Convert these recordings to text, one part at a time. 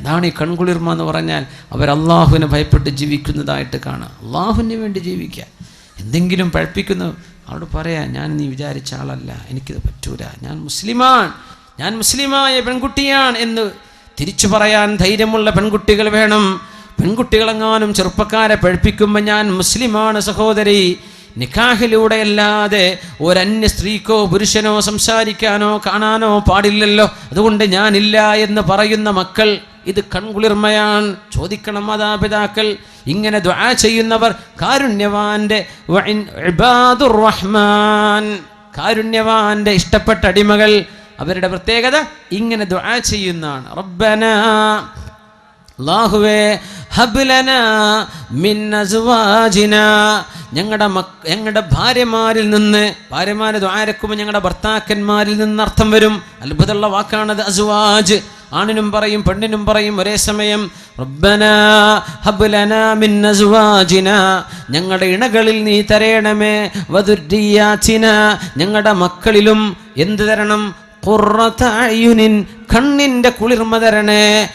അതാണ് ഈ കൺകുളിർമ എന്ന് പറഞ്ഞാൽ അവർ അള്ളാഹുവിനെ ഭയപ്പെട്ട് ജീവിക്കുന്നതായിട്ട് കാണാം അള്ളാഹുവിന് വേണ്ടി ജീവിക്കുക. എന്തെങ്കിലും പഴപ്പിക്കുന്നു. അവിടെ പറയാം ഞാൻ നീ വിചാരിച്ച ആളല്ല. എനിക്കിത് പറ്റൂല. ഞാൻ മുസ്ലിമാൻ ഞാൻ മുസ്ലിമായ പെൺകുട്ടിയാണ് എന്ന് തിരിച്ചു പറയാൻ ധൈര്യമുള്ള പെൺകുട്ടികൾ വേണം. പെൺകുട്ടികളെങ്ങാനും ചെറുപ്പക്കാരെ പഴപ്പിക്കുമ്പോൾ ഞാൻ മുസ്ലിമാണ് സഹോദരി. നിക്കാഹിലൂടെ അല്ലാതെ ഒരന്യ സ്ത്രീക്കോ പുരുഷനോ സംസാരിക്കാനോ കാണാനോ പാടില്ലല്ലോ. അതുകൊണ്ട് ഞാനില്ല എന്ന് പറയുന്ന മക്കൾ ഇത് കൺകുളിർമയാൻ ചോദിക്കണം മാതാപിതാക്കൾ. ഇങ്ങനെ ദ്വാ ചെയ്യുന്നവർ കാരുണ്യവാന്റെ റഹ്മാൻ. കാരുണ്യവാന്റെ ഇഷ്ടപ്പെട്ട അടിമകൾ അവരുടെ പ്രത്യേകത ഇങ്ങനെ ദ്വാ ചെയ്യുന്നതാണ്. റബ്ബന അള്ളാഹുവേ ഹബ്ലന മിൻ അസ്വാജിന. ഞങ്ങളുടെ മക് ഞങ്ങളുടെ ഭാര്യമാരിൽ നിന്ന് ഭാര്യമാരെ ദ്വാരക്കുമ്പോൾ ഞങ്ങളുടെ ഭർത്താക്കന്മാരിൽ നിന്ന് അർത്ഥം വരും. അത്ഭുതമുള്ള വാക്കാണത് അസ്വാജ്. ആണിനും പറയും പെണ്ണിനും പറയും ഒരേ സമയം ഞങ്ങളുടെ ഇണകളിൽ നീ തരേണമേ വധുരിയാച്ചിന ഞങ്ങളുടെ മക്കളിലും എന്ത് തരണം? കണ്ണിന്റെ കുളിർമ തരണേ.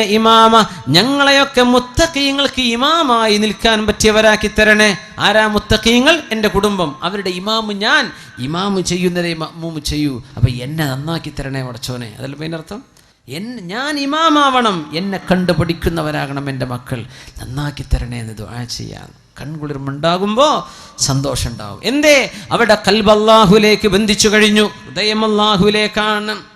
ഇമാമ. ഞങ്ങളെയൊക്കെ മുത്തഖീങ്ങൾക്ക് ഇമാമായി നിൽക്കാൻ പറ്റിയവരാക്കി തരണേ. ആരാ മുത്തഖീങ്ങൾ? എന്റെ കുടുംബം. അവരുടെ ഇമാമ് ഞാൻ. ഇമാമ് ചെയ്യുന്നതേ മമ്മൂമ് ചെയ്യൂ. അപ്പൊ എന്നെ നന്നാക്കി തരണേ മടച്ചോനെ. അതല്ല അതിനർത്ഥം എന്നെ ഞാൻ ഇമാമാവണം. എന്നെ കണ്ടുപിടിക്കുന്നവരാകണം എന്റെ മക്കൾ. നന്നാക്കി തരണേ എന്ന് ദുആ ചെയ്യാൻ കൺകുളിർമുണ്ടാകുമ്പോൾ സന്തോഷം ഉണ്ടാവും എന്തേ? അവിടെ കൽബ് അള്ളാഹുലേക്ക് ബന്ധിച്ചു കഴിഞ്ഞു. ഹൃദയം അള്ളാഹുലേക്കാണ്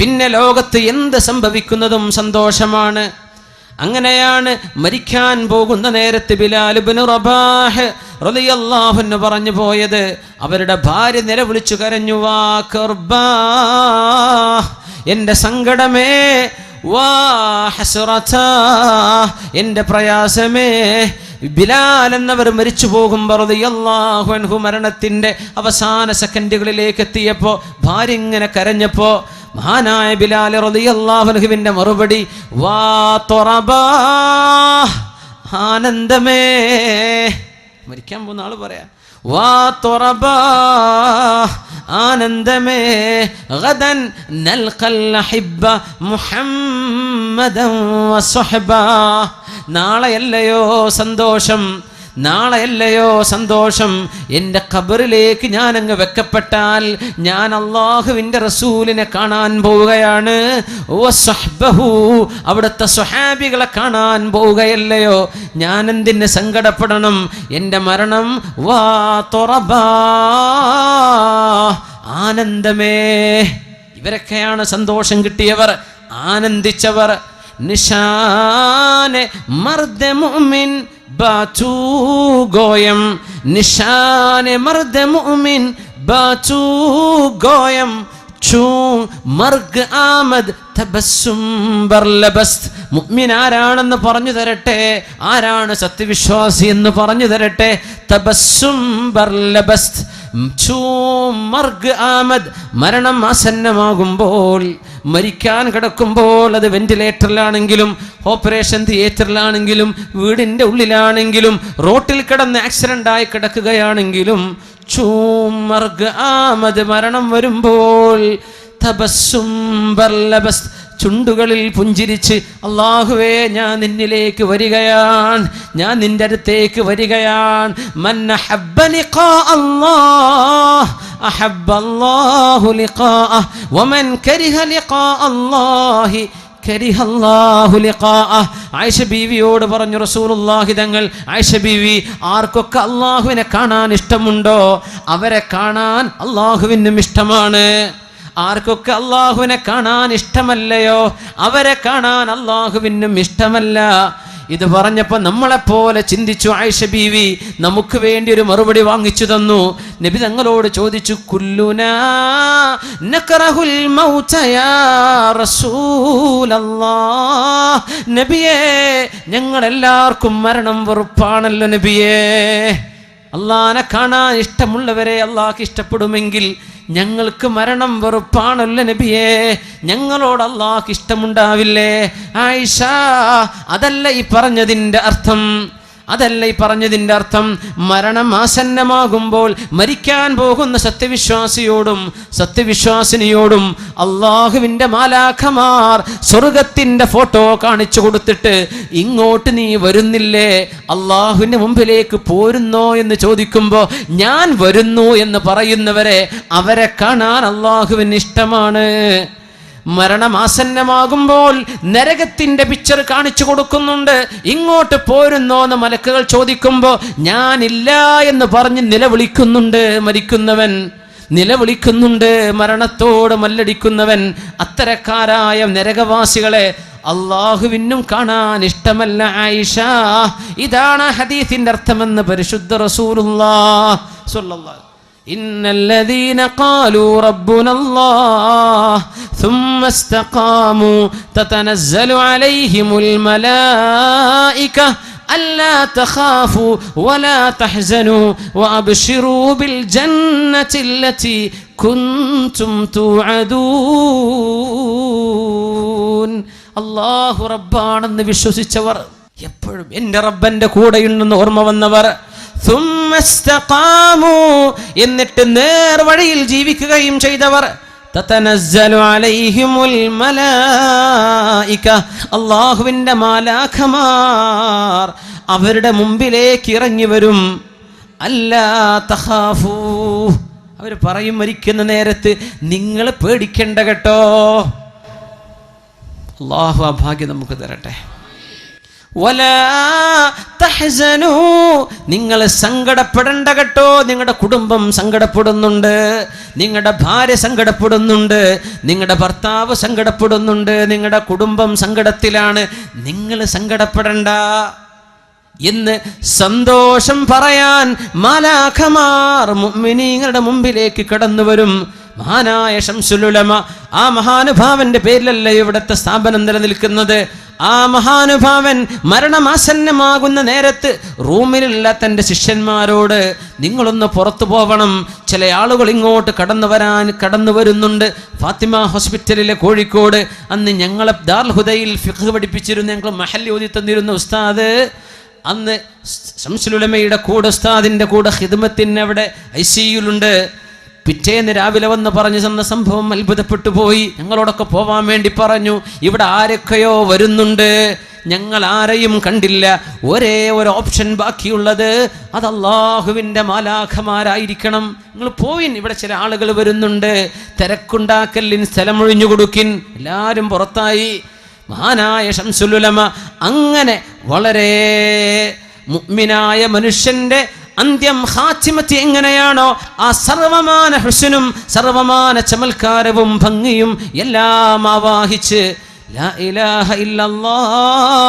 പിന്നെ ലോകത്ത് എന്ത് സംഭവിക്കുന്നതും സന്തോഷമാണ്. അങ്ങനെയാണ് മരിക്കാൻ പോകുന്ന നേരത്ത് ബിലാൽ ഇബ്നു റബാഹ് പറഞ്ഞു പോയത്. അവരുടെ ഭാര്യ നിലവിളിച്ചു കരഞ്ഞു വാ കർബാ എന്റെ സങ്കടമേ വാ എന്റെ പ്രയാസമേ. ബിലാൽ എന്നവർ മരിച്ചു പോകുമ്പോൾ റളിയല്ലാഹു അൻഹു മരണത്തിന്റെ അവസാന സെക്കൻഡുകളിലേക്ക് എത്തിയപ്പോൾ ഭാര്യ ഇങ്ങനെ കരഞ്ഞപ്പോൾ മഹാനായ ബിലാൽ റളിയല്ലാഹു അൻഹുവിന്റെ മറുപടി വാ തൊറബാ ആനന്ദമേ. മരിക്കാൻ പോകുന്ന ആൾ പറയാ വാ തൊറബാ ആനന്ദമേ. ഗദൻ നൽഖൽ അഹിബ്ബ മുഹമ്മദൻ വസ്വഹബ നാളെയല്ലയോ സന്തോഷം നാളെയല്ലയോ സന്തോഷം? എന്റെ ഖബറിലേക്ക് ഞാൻ അങ്ങ് വെക്കപ്പെട്ടാൽ ഞാൻ അള്ളാഹുവിന്റെ റസൂലിനെ കാണാൻ പോവുകയാണ്. വസ്വഹ്ബഹു അവിടുത്തെ സ്വഹാബികളെ കാണാൻ പോവുകയല്ലയോ? ഞാൻ എന്തിന് സങ്കടപ്പെടണം? എന്റെ മരണം വാ തുറബാ. ആനന്ദമേ. ഇവരൊക്കെയാണ് സന്തോഷം കിട്ടിയവർ ആനന്ദിച്ചവർ. നിഷാനെ മർദ്ദമോ മുഅ്മിൻ ബാച്ചു ഗോയം നിഷാനെ മർദ്ദ മുഅ്മിൻ ബാച്ചു ഗോയം മർഗ് ആമദ് മുഅ്മിൻ ആരാണെന്ന് പറഞ്ഞു തരട്ടെ? ആരാണ് സത്യവിശ്വാസി എന്ന് പറഞ്ഞു തരട്ടെ? തബസ്സും മർഗ് ആമദ് മരണം ആസന്നമാകുമ്പോൾ മരിക്കാൻ കിടക്കുമ്പോൾ അത് വെന്റിലേറ്ററിലാണെങ്കിലും ഓപ്പറേഷൻ തിയേറ്ററിലാണെങ്കിലും വീടിന്റെ ഉള്ളിലാണെങ്കിലും റോട്ടിൽ കിടന്ന് ആക്സിഡന്റ് ആയി കിടക്കുകയാണെങ്കിലും ചൂമർഗ് ആമത് മരണം വരുമ്പോൾ ബർലബസ് ചുണ്ടുകളിൽ പുഞ്ചിരിച്ച് അള്ളാഹുവേ ഞാൻ നിന്നിലേക്ക് വരികയാണ് ഞാൻ നിന്റെ അടുത്തേക്ക് വരികയാണ്. ആയിഷ ബീവിയോട് പറഞ്ഞു റസൂലുള്ളാഹി തങ്ങൾ ആയിഷ ബീവി ആർക്കൊക്കെ അള്ളാഹുവിനെ കാണാൻ ഇഷ്ടമുണ്ടോ? അവരെ കാണാൻ അള്ളാഹുവിനും ഇഷ്ടമാണ്. ആർക്കൊക്കെ അള്ളാഹുവിനെ കാണാൻ ഇഷ്ടമല്ലയോ? അവരെ കാണാൻ അള്ളാഹുവിനും ഇഷ്ടമല്ല. ഇത് പറഞ്ഞപ്പോൾ നമ്മളെപ്പോലെ ചിന്തിച്ചു ആയിഷ ബീവി നമുക്ക് വേണ്ടി ഒരു മറുപടി വാങ്ങിച്ചു തന്നു. നബി തങ്ങളോട് ചോദിച്ചു നബിയേ ഞങ്ങൾ മരണം വെറുപ്പാണല്ലോ നബിയേ. അള്ളാനെ കാണാൻ ഇഷ്ടമുള്ളവരെ അള്ളാഹ്ക്ക് ഇഷ്ടപ്പെടുമെങ്കിൽ ഞങ്ങൾക്ക് മരണം വെറുപ്പാണല്ലോ നബിയേ. ഞങ്ങളോട് അള്ളാഹ് ഇഷ്ടമുണ്ടാവില്ലേ? ആയിഷ അതല്ല ഈ പറഞ്ഞതിന്റെ അർത്ഥം. അതല്ല ഈ പറഞ്ഞതിന്റെ അർത്ഥം? മരണം ആസന്നമാകുമ്പോൾ മരിക്കാൻ പോകുന്ന സത്യവിശ്വാസിയോടും സത്യവിശ്വാസിനിയോടും അള്ളാഹുവിന്റെ മാലാഖമാർ സ്വർഗത്തിന്റെ ഫോട്ടോ കാണിച്ചു കൊടുത്തിട്ട് ഇങ്ങോട്ട് നീ വരുന്നില്ലേ? അള്ളാഹുവിന്റെ മുമ്പിലേക്ക് പോരുന്നോ? എന്ന് ചോദിക്കുമ്പോൾ ഞാൻ വരുന്നു എന്ന് പറയുന്നവരെ അവരെ കാണാൻ അള്ളാഹുവിന് ഇഷ്ടമാണ്. മരണമാസന്നമാകുമ്പോൾ നരകത്തിന്റെ പിക്ചർ കാണിച്ചു കൊടുക്കുന്നുണ്ട്. ഇങ്ങോട്ട് പോരുന്നോ എന്ന് മലക്കുകൾ ചോദിക്കുമ്പോൾ ഞാനില്ല എന്ന് പറഞ്ഞ് നിലവിളിക്കുന്നുണ്ട് മരിക്കുന്നവൻ. നിലവിളിക്കുന്നുണ്ട് മരണത്തോട് മല്ലടിക്കുന്നവൻ. അത്തരക്കാരായ നരകവാസികളെ അള്ളാഹുവിനും കാണാൻ ഇഷ്ടമല്ല ആയിഷ. ഇതാണ് ഹദീഫിന്റെ അർത്ഥമെന്ന് പരിശുദ്ധ റസൂറുള്ള إن الذين قالوا ربنا الله ثم استقاموا تتنزل عليهم الملائكة ألا تخافوا ولا تحزنوا وأبشروا بالجنة التي كنتم توعدون الله റബ്ബാണെന്ന് വിശ്വസിച്ചവർ എപ്പോഴും എൻ്റെ റബ്ബന്റെ കൂടെയുണ്ടെന്ന് ഓർമ്മ വന്നവർ ثم استقاموا എന്നിട്ട് നേർവഴിയിൽ ജീവിക്കുകയും ചെയ്തവർ അള്ളാഹുവിന്റെ മാലാഖമാർ. അവരുടെ മുമ്പിലേക്ക് ഇറങ്ങി വരും. അല്ലാ തഹാഫൂ അവർ പറയും മരിക്കുന്ന നേരത്ത് നിങ്ങൾ പേടിക്കണ്ട കേട്ടോ. അള്ളാഹു ആ ഭാഗ്യം നമുക്ക് തരട്ടെ. തഹ്സനൂ. നിങ്ങൾ സങ്കടപ്പെടേണ്ട കേട്ടോ. നിങ്ങളുടെ കുടുംബം സങ്കടപ്പെടുന്നുണ്ട്. നിങ്ങളുടെ ഭാര്യ സങ്കടപ്പെടുന്നുണ്ട്. നിങ്ങളുടെ ഭർത്താവ് സങ്കടപ്പെടുന്നുണ്ട്. നിങ്ങളുടെ കുടുംബം സങ്കടത്തിലാണ്. നിങ്ങൾ സങ്കടപ്പെടണ്ട. എന്ന് സന്തോഷം പറയാൻ മാലാഖമാർ മുഅ്മിനീങ്ങളുടെ മുമ്പിലേക്ക് കടന്നു വരും മഹാനായ ഷംസുലുലമ ആ മഹാനുഭാവന്റെ പേരിലല്ല ഇവിടുത്തെ സ്ഥാപനം നിലനിൽക്കുന്നത്. ആ മഹാനുഭാവൻ മരണമാസന്നമാകുന്ന നേരത്ത് റൂമിലുള്ള തന്റെ ശിഷ്യന്മാരോട് നിങ്ങളൊന്ന് പുറത്തു പോവണം. ചില ആളുകൾ ഇങ്ങോട്ട് കടന്നു വരാൻ കടന്നു വരുന്നുണ്ട്. ഫാത്തിമ ഹോസ്പിറ്റലിലെ കോഴിക്കോട്. അന്ന് ഞങ്ങളെ ദാർൽ ഹുദയിൽ ഫിഖ് പഠിപ്പിച്ചിരുന്ന. ഞങ്ങൾ മഹല്ലി ഓതി തന്നിരുന്ന ഉസ്താദ്. അന്ന് ശംസുലുലമയുടെ കൂടെ ഉസ്താദിന്റെ കൂടെ ഹിദ്മത്തിന്റെ അവിടെ ഐ സിയുലുണ്ട് പിറ്റേന്ന് രാവിലെ വന്ന് പറഞ്ഞു തന്ന സംഭവം അത്ഭുതപ്പെട്ടു പോയി. ഞങ്ങളോടൊക്കെ പോവാൻ വേണ്ടി പറഞ്ഞു ഇവിടെ ആരൊക്കെയോ വരുന്നുണ്ട്. ഞങ്ങൾ ആരെയും കണ്ടില്ല. ഒരേ ഒരു ഓപ്ഷൻ ബാക്കിയുള്ളത് അത് അള്ളാഹുവിന്റെ മാലാഖമാരായിരിക്കണം. നിങ്ങൾ പോയിൻ ഇവിടെ ചില ആളുകൾ വരുന്നുണ്ട്. തിരക്കുണ്ടാക്കലിൻ സ്ഥലമൊഴിഞ്ഞു കൊടുക്കിൻ. എല്ലാവരും പുറത്തായി. മഹാനായ ഷംസുലുലമ അങ്ങനെ വളരെ മുഅ്മിനായ മനുഷ്യന്റെ അന്ത്യം ഹാച്ചിമത്തി എങ്ങനെയാണോ ആ സർവമാന ഹുസനും സർവമാന ചമൽക്കാരവും ഭംഗിയും എല്ലാം ആവാഹിച്ച്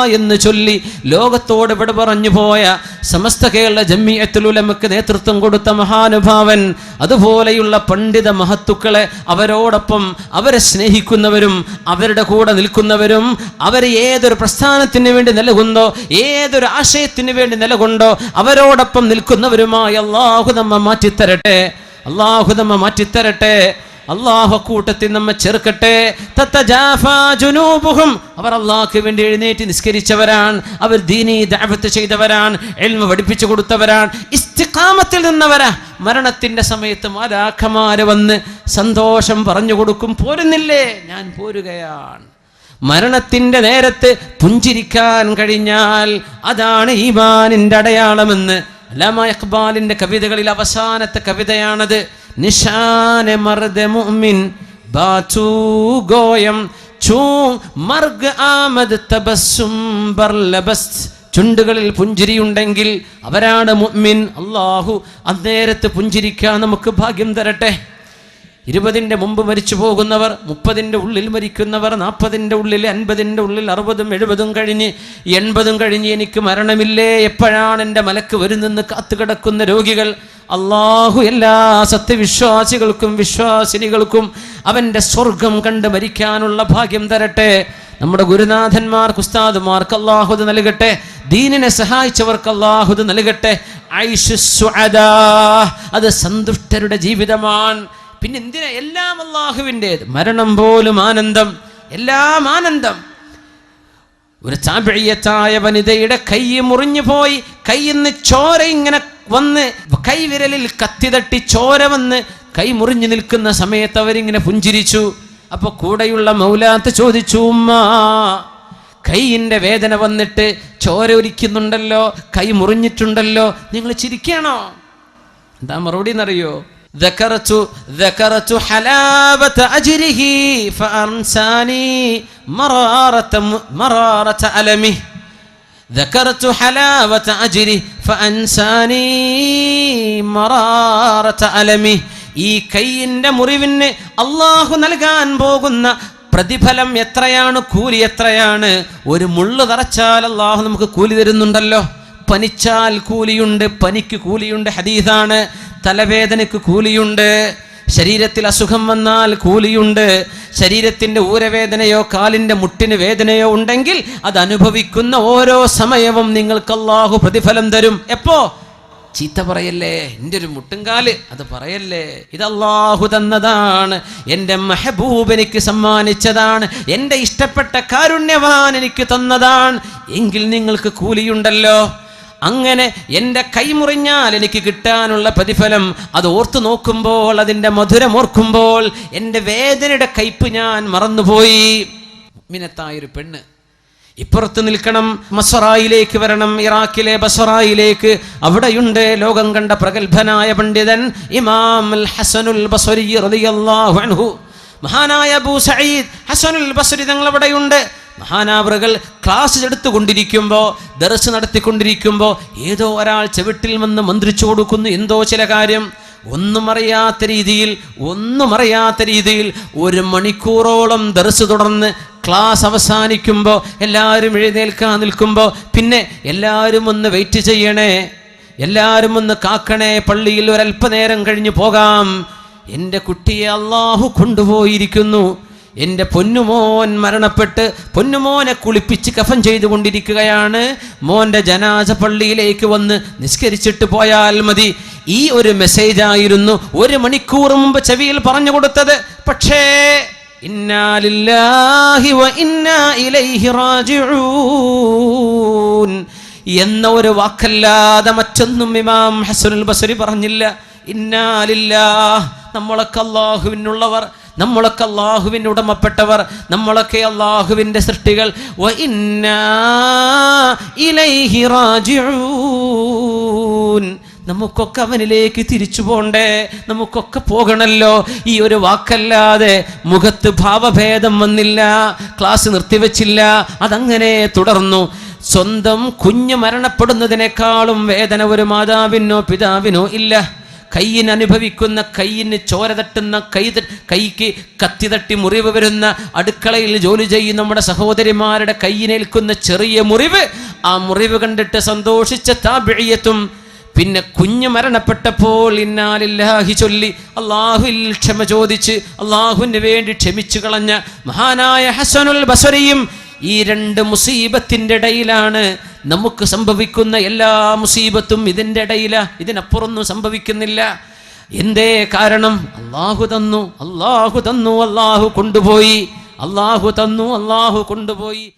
എന്ന് ചൊല്ലി ലോകത്തോട് ഇവിടെ പറഞ്ഞു പോയ സമസ്ത കേരള ജമ്മിയത്തുലുലമക്ക് നേതൃത്വം കൊടുത്ത മഹാനുഭാവൻ അതുപോലെയുള്ള പണ്ഡിത മഹത്തുക്കളെ അവരോടൊപ്പം അവരെ സ്നേഹിക്കുന്നവരും അവരുടെ കൂടെ നിൽക്കുന്നവരും അവർ ഏതൊരു പ്രസ്ഥാനത്തിന് വേണ്ടി നിലകൊണ്ടോ ഏതൊരു ആശയത്തിന് വേണ്ടി നിലകൊണ്ടോ അവരോടൊപ്പം നിൽക്കുന്നവരുമായി അള്ളാഹു നമ്മ മാറ്റിത്തരട്ടെ അള്ളാഹു നമ്മ മാറ്റിത്തരട്ടെ. അള്ളാഹു കൂട്ടത്തിൽ നമ്മെ തത്തജാഫാ ജുനൂബുഹും. അവർ അള്ളാഹ്ക്ക് വേണ്ടി എഴുന്നേറ്റ് നിസ്കരിച്ചവരാണ്. അവർ ദീനി ദാപത്ത് ചെയ്തവരാണ്. എൽമ പഠിപ്പിച്ചു കൊടുത്തവരാണ്. ഇസ്തിക്കാമത്തിൽ നിന്നവരാ. മരണത്തിന്റെ സമയത്ത് മാലാഖമാര് വന്ന് സന്തോഷം പറഞ്ഞു കൊടുക്കും. പോരുന്നില്ലേ? ഞാൻ പോരുകയാണ്. മരണത്തിന്റെ നേരത്ത് പുഞ്ചിരിക്കാൻ കഴിഞ്ഞാൽ അതാണ് ഈമാനിന്റെ അടയാളമെന്ന് അല്ലാമ ഇഖ്ബാലിന്റെ കവിതകളിൽ അവസാനത്തെ കവിതയാണത്. നിഷാനെ മർദ മുഅ്മിൻ ബാതു ഗോയം ചൂ മർഗ് ആമദ് തബസ്സും ബർലബസ്. ചുണ്ടുകളിൽ പുഞ്ചിരിയുണ്ടെങ്കിൽ അവരാണ് മുഅ്മിൻ. അള്ളാഹു അന്നേരത്ത് പുഞ്ചിരിക്കാൻ നമുക്ക് ഭാഗ്യം തരട്ടെ. ഇരുപതിന്റെ മുമ്പ് മരിച്ചു പോകുന്നവർ മുപ്പതിന്റെ ഉള്ളിൽ മരിക്കുന്നവർ നാൽപ്പതിന്റെ ഉള്ളിൽ അൻപതിന്റെ ഉള്ളിൽ അറുപതും എഴുപതും കഴിഞ്ഞ് എൺപതും കഴിഞ്ഞ് എനിക്ക് മരണമില്ലേ? എപ്പോഴാണ് എന്റെ മലക്ക് വരുന്നെന്ന് കാത്തുകിടക്കുന്ന രോഗികൾ? അള്ളാഹു എല്ലാ സത്യവിശ്വാസികൾക്കും വിശ്വാസിനികൾക്കും അവന്റെ സ്വർഗം കണ്ട് മരിക്കാനുള്ള ഭാഗ്യം തരട്ടെ. നമ്മുടെ ഗുരുനാഥന്മാർക്ക് ഉസ്താദുമാർക്ക് അള്ളാഹുദ് നൽകട്ടെ. ദീനിനെ സഹായിച്ചവർക്ക് അള്ളാഹുദ് നൽകട്ടെ. അത് സന്തുഷ്ടരുടെ ജീവിതമാണ്. പിന്നെ എന്തിനാ എല്ലാം അള്ളാഹുവിന്റേത് മരണം പോലും ആനന്ദം എല്ലാം ആനന്ദം. ഒരു ചാപിഴിയത്തായ വനിതയുടെ കൈ മുറിഞ്ഞു പോയി. കൈ നിന്ന് ചോര ഇങ്ങനെ വന്ന് കൈവിരലിൽ കത്തി തട്ടി ചോര വന്ന് കൈ മുറിഞ്ഞു നിൽക്കുന്ന സമയത്ത് അവരിങ്ങനെ പുഞ്ചിരിച്ചു. അപ്പൊ കൂടെയുള്ള മൗലാത്ത് ചോദിച്ചു ഉമ്മ കൈയിന്റെ വേദന വന്നിട്ട് ചോര ഒരിക്കുന്നുണ്ടല്ലോ കൈ മുറിഞ്ഞിട്ടുണ്ടല്ലോ നിങ്ങൾ ചിരിക്കണോ? എന്താ മറുപടി എന്നറിയോ അലമി. ذكرت حلاوة أجره فأنساني مرارة مرارة ألمه ذكرت حلاوة أجره فأنساني مرارة ألمه ഈ കൈയിൻ്റെ മുറിവിന് അള്ളാഹു നൽകാൻ പോകുന്ന പ്രതിഫലം എത്രയാണ് കൂലി എത്രയാണ് ഒരു മുള്ളു തറച്ചാൽ അള്ളാഹു നമുക്ക് കൂലി തരുന്നുണ്ടല്ലോ പനിച്ചാൽ കൂലിയുണ്ട് പനിക്ക് കൂലിയുണ്ട് ഹദീസാണ് തലവേദനയ്ക്ക് കൂലിയുണ്ട് ശരീരത്തിൽ അസുഖം വന്നാൽ കൂലിയുണ്ട്. ശരീരത്തിന്റെ ഊരവേദനയോ കാലിന്റെ മുട്ടിന് വേദനയോ ഉണ്ടെങ്കിൽ അത് അനുഭവിക്കുന്ന ഓരോ സമയവും നിങ്ങൾക്ക് അള്ളാഹു പ്രതിഫലം തരും. എപ്പോ? ചീത്ത പറയല്ലേ? എന്റെ ഒരു മുട്ടുംകാൽ അത് പറയല്ലേ? ഇത് അള്ളാഹു തന്നതാണ്. എന്റെ മെഹബൂബ് എനിക്ക് സമ്മാനിച്ചതാണ്. എന്റെ ഇഷ്ടപ്പെട്ട കാരുണ്യവാൻ എനിക്ക് തന്നതാണ്. എങ്കിൽ നിങ്ങൾക്ക് കൂലിയുണ്ടല്ലോ. അങ്ങനെ എന്റെ കൈമുറിഞ്ഞാൽ എനിക്ക് കിട്ടാനുള്ള പ്രതിഫലം അത് ഓർത്തു നോക്കുമ്പോൾ അതിന്റെ മധുരം ഓർക്കുമ്പോൾ എന്റെ വേദനയുടെ കയ്പ് ഞാൻ മറന്നുപോയി. മിനത്തായൊരു പെണ്ണ്. ഇപ്പുറത്ത് നിൽക്കണം മസറായിലേക്ക് വരണം. ഇറാഖിലെ ബസറായിലേക്ക് അവിടെയുണ്ട് ലോകം കണ്ട പ്രഗത്ഭനായ പണ്ഡിതൻ ഇമാം ഹസനുൽ ബസരി മഹാനായ അബൂ സഈദ് ഹസനുൽ ബസരി തങ്ങൾ അവിടെയുണ്ട് മഹാനാവറുകൾ ക്ലാസ് എടുത്തുകൊണ്ടിരിക്കുമ്പോൾ ദർസ് നടത്തിക്കൊണ്ടിരിക്കുമ്പോൾ ഏതോ ഒരാൾ ചെവിട്ടിൽ വന്ന് മന്ത്രിച്ചു കൊടുക്കുന്നു. എന്തോ ചില കാര്യം ഒന്നും അറിയാത്ത രീതിയിൽ ഒന്നും അറിയാത്ത രീതിയിൽ ഒരു മണിക്കൂറോളം ദർസ് തുടർന്ന് ക്ലാസ് അവസാനിക്കുമ്പോൾ എല്ലാവരും എഴുന്നേൽക്കാൻ നിൽക്കുമ്പോൾ പിന്നെ എല്ലാവരും ഒന്ന് വെയിറ്റ് ചെയ്യണേ. എല്ലാവരും ഒന്ന് കാക്കണേ പള്ളിയിൽ ഒരല്പനേരം കഴിഞ്ഞ് പോകാം. എന്റെ കുട്ടിയെ അള്ളാഹു കൊണ്ടുപോയിരിക്കുന്നു. എന്റെ പൊന്നുമോൻ മരണപ്പെട്ട് പൊന്നുമോനെ കുളിപ്പിച്ച് കഫൻ ചെയ്തുകൊണ്ടിരിക്കുകയാണ്. മോന്റെ ജനാസ പള്ളിയിലേക്ക് വന്ന് നിസ്കരിച്ചിട്ട് പോയാൽ മതി. ഈ ഒരു മെസ്സേജ് ആയിരുന്നു ഒരു മണിക്കൂർ മുമ്പ് ചെവിയിൽ പറഞ്ഞു കൊടുത്തത്. പക്ഷേ വ ഇന്നാ ഇലൈഹി റാജിഊൻ എന്ന ഒരു വാക്കല്ലാതെ മറ്റൊന്നും ഇമാം ഹസനുൽ ബസരി പറഞ്ഞില്ല. ഇന്നാലില്ലാ നമ്മളൊക്കെ അള്ളാഹുവിനുള്ളവർ നമ്മളൊക്കെ അള്ളാഹുവിന്റെ ഉടമപ്പെട്ടവർ നമ്മളൊക്കെ അള്ളാഹുവിന്റെ സൃഷ്ടികൾ. ഇലൈഹി റാജിഊൻ. നമുക്കൊക്കെ അവനിലേക്ക് തിരിച്ചു പോണ്ടേ? നമുക്കൊക്കെ പോകണല്ലോ? ഈ ഒരു വാക്കല്ലാതെ മുഖത്ത് ഭാവഭേദം വന്നില്ല ക്ലാസ് നിർത്തിവെച്ചില്ല അതങ്ങനെ തുടർന്നു. സ്വന്തം കുഞ്ഞ് മരണപ്പെടുന്നതിനേക്കാളും വേദന ഒരു മാതാവിനോ പിതാവിനോ ഇല്ല. കയ്യിന് അനുഭവിക്കുന്ന കയ്യിന് ചോര തട്ടുന്ന കൈ കൈക്ക് കത്തി തട്ടി മുറിവ് വരുന്ന അടുക്കളയിൽ ജോലി ചെയ്യുന്ന നമ്മുടെ സഹോദരിമാരുടെ കയ്യിനേൽക്കുന്ന ചെറിയ മുറിവ് ആ മുറിവ് കണ്ടിട്ട് സന്തോഷിച്ച താപിഴിയത്തും പിന്നെ കുഞ്ഞ് മരണപ്പെട്ടപ്പോൾ ഇന്നാലില്ലാഹി ചൊല്ലി അള്ളാഹുവിൽ ക്ഷമ ചോദിച്ച് അള്ളാഹുവിന് വേണ്ടി ക്ഷമിച്ചു കളഞ്ഞ മഹാനായ ഹസനുൽ ബസരിയും ഈ രണ്ട് മുസീബത്തിന്റെ ഇടയിലാണ് നമുക്ക് സംഭവിക്കുന്ന എല്ലാ മുസീബത്തും ഇതിന്റെ ഇടയില. ഇതിനപ്പുറമൊന്നും സംഭവിക്കുന്നില്ല. എന്തേ കാരണം? അള്ളാഹു തന്നു അള്ളാഹു തന്നു അള്ളാഹു കൊണ്ടുപോയി. അള്ളാഹു തന്നു അള്ളാഹു കൊണ്ടുപോയി.